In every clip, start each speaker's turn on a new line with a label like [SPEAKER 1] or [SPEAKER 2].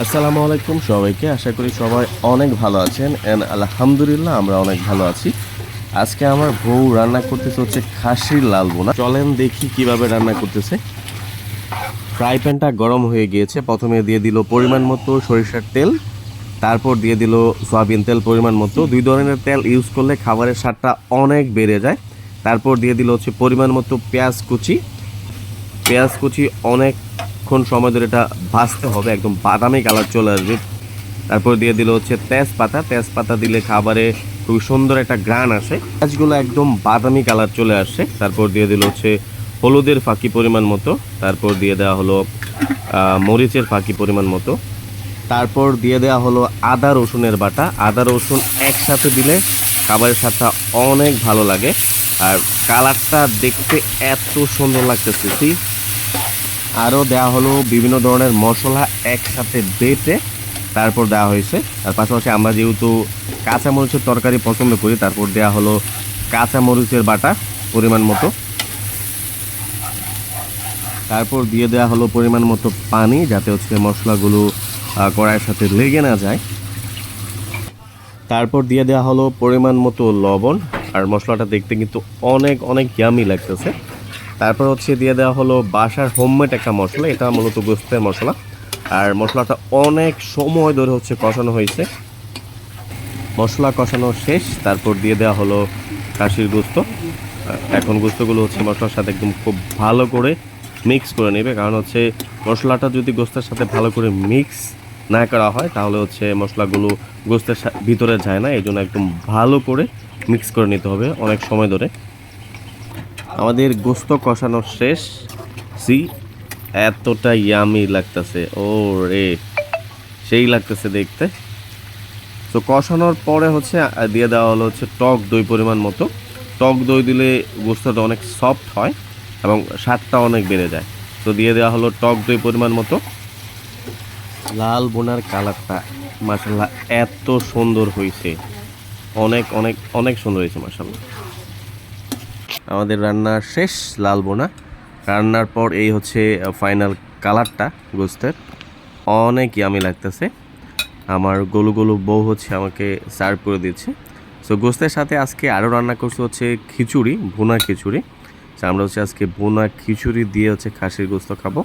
[SPEAKER 1] আসসালামু আলাইকুম সবাইকে। আশা করি সবাই অনেক ভালো আছেন। অ্যান্ড আলহামদুলিল্লাহ আমরা অনেক ভালো আছি। আজকে আমার বউ রান্না করতেছে হচ্ছে খাসির লাল বোনা। চলেন দেখি কীভাবে রান্না করতেছে। ফ্রাই প্যানটা গরম হয়ে গিয়েছে। প্রথমে দিয়ে দিল পরিমাণ মতো সরিষার তেল। তারপর দিয়ে দিল সয়াবিন তেল পরিমাণ মতো। দুই ধরনের তেল ইউজ করলে খাবারের স্বাদটা অনেক বেড়ে যায়। তারপর দিয়ে দিল হচ্ছে পরিমাণ মতো পেঁয়াজ কুচি। পেঁয়াজ কুচি অনেকক্ষণ সময় ধরে এটা ভাজতে হবে, একদম বাদামি কালার চলে আসবে। তারপর দিয়ে দিল হচ্ছে তেজপাতা। তেজপাতা দিলে খাবারে খুব সুন্দর একটা গ্রান আসে। পেঁয়াজগুলো একদম বাদামি কালার চলে আসে। তারপর দিয়ে দিল হচ্ছে হলুদের ফাঁকি পরিমাণ মতো। তারপর দিয়ে দেওয়া হলো মরিচের ফাঁকি পরিমাণ মতো। তারপর দিয়ে দেওয়া হলো আদা, রসুনের বাটা। আদা, রসুন একসাথে দিলে খাবারের স্বাদটা অনেক ভালো লাগে। আর কালারটা দেখতে এত সুন্দর লাগতেছে? আরও দেওয়া হলো বিভিন্ন ধরনের মশলা একসাথে বেটে তারপর দেওয়া হয়েছে। আর পাশাপাশি আমরা যেহেতু কাঁচামরিচের তরকারি পছন্দ করি, তারপর দেওয়া হলো কাঁচামরিচের বাটা পরিমাণ মতো। তারপর দিয়ে দেওয়া হলো পরিমাণ মতো পানি, যাতে হচ্ছে মশলাগুলো কড়াইয়ের সাথে লেগে না যায়। তারপর দিয়ে দেওয়া হলো পরিমাণ মতো লবণ। আর মশলাটা দেখতে কিন্তু অনেক অনেক ইয়ামি লাগতেছে। তারপর হচ্ছে দিয়ে দেওয়া হলো বাসার হোমমেড একটা মশলা, এটা মূলত গোস্তের মশলা। আর মশলাটা অনেক সময় ধরে হচ্ছে কষানো হয়েছে। মশলা কষানো শেষ, তারপর দিয়ে দেওয়া হলো খাসির গোস্ত। এখন গোস্তগুলো হচ্ছে মশলার সাথে একদম খুব ভালো করে মিক্স করে নেবে, কারণ হচ্ছে মশলাটা যদি গোস্তের সাথে ভালো করে মিক্স না করা হয়, তাহলে হচ্ছে মশলাগুলো গোস্তের ভিতরে যায় না। এই জন্য একদম ভালো করে মিক্স করে নিতে হবে অনেক সময় ধরে। আমাদের গোস্ত কষানো শেষ। সি, এতটা ইয়ামি লাগতেছে। ও রে সেই লাগতেছে দেখতে। তো কষানোর পরে হচ্ছে দিয়ে দেওয়া হলো হচ্ছে টক দই পরিমাণ মতো। টক দই দিলে গোস্তটা অনেক সফট হয় এবং স্বাদটা অনেক বেড়ে যায়। তো দিয়ে দেওয়া হলো টক দই পরিমাণ মতো। লাল বোনার কালারটা মাসাল্লাহ এত সুন্দর হয়েছে অনেক অনেক অনেক সুন্দর হয়েছে মাসাল্লাহ আমাদের রান্না শেষ, লাল বোনা। রান্নার পর এই হচ্ছে ফাইনাল কালারটা গোস্তের। অনেক ইয়ামি লাগতেছে। আমার গোলু গোলু বউ হচ্ছে আমাকে সার্ভ করে দিচ্ছে। সো গোস্তের সাথে আজকে আরও রান্না করছে হচ্ছে খিচুড়ি, ভুনা খিচুড়ি। So, আমরা হচ্ছে আজকে ভুনা খিচুড়ি দিয়ে হচ্ছে খাসির গোস্ত খাব।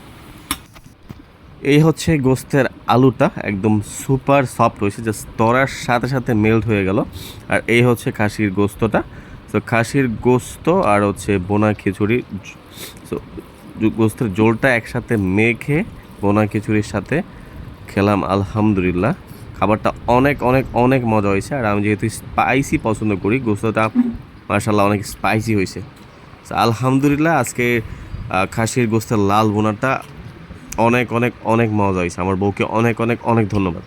[SPEAKER 1] এই হচ্ছে গোস্তের আলুটা, একদম সুপার সফট হয়েছে জাস্ট তরার সাথে সাথে মেল্ট হয়ে গেল। আর এই হচ্ছে খাসির গোস্তটা। তো খাসির গোস্ত আর হচ্ছে বোনা খিচুড়ি সো গোস্তের জোলটা একসাথে মেখে বোনা খিচুড়ির সাথে খেলাম, আলহামদুলিল্লাহ। খাবারটা অনেক অনেক অনেক মজা হয়েছে। আর আমি যেহেতু স্পাইসি পছন্দ করি, গোস্তটা মার্শাল্লাহ অনেক স্পাইসি হয়েছে। আলহামদুলিল্লাহ আজকে খাসির গোস্তের লাল বোনাটা অনেক অনেক অনেক মজা হয়েছে। আমার বউকে অনেক অনেক অনেক ধন্যবাদ।